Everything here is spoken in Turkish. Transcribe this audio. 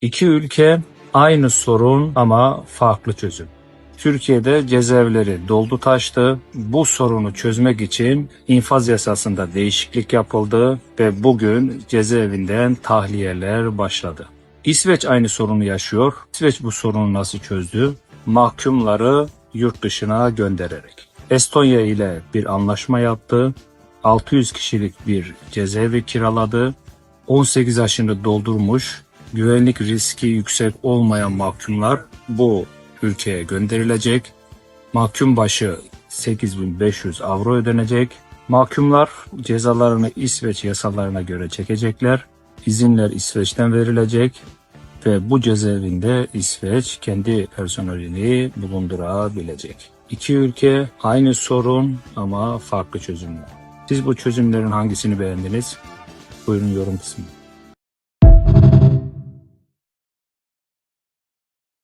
İki ülke aynı sorun ama farklı çözüm. Türkiye'de cezaevleri doldu taştı. Bu sorunu çözmek için infaz yasasında değişiklik yapıldı ve bugün cezaevinden tahliyeler başladı. İsveç aynı sorunu yaşıyor. İsveç bu sorunu nasıl çözdü? Mahkumları yurt dışına göndererek. Estonya ile bir anlaşma yaptı. 600 kişilik bir cezaevi kiraladı. 18 yaşını doldurmuş, güvenlik riski yüksek olmayan mahkumlar bu ülkeye gönderilecek. Mahkum başı 8500 avro ödenecek. Mahkumlar cezalarını İsveç yasalarına göre çekecekler. İzinler İsveç'ten verilecek ve bu cezaevinde İsveç kendi personelini bulundurabilecek. İki ülke aynı sorun ama farklı çözümler. Siz bu çözümlerin hangisini beğendiniz? Buyurun yorum kısmına.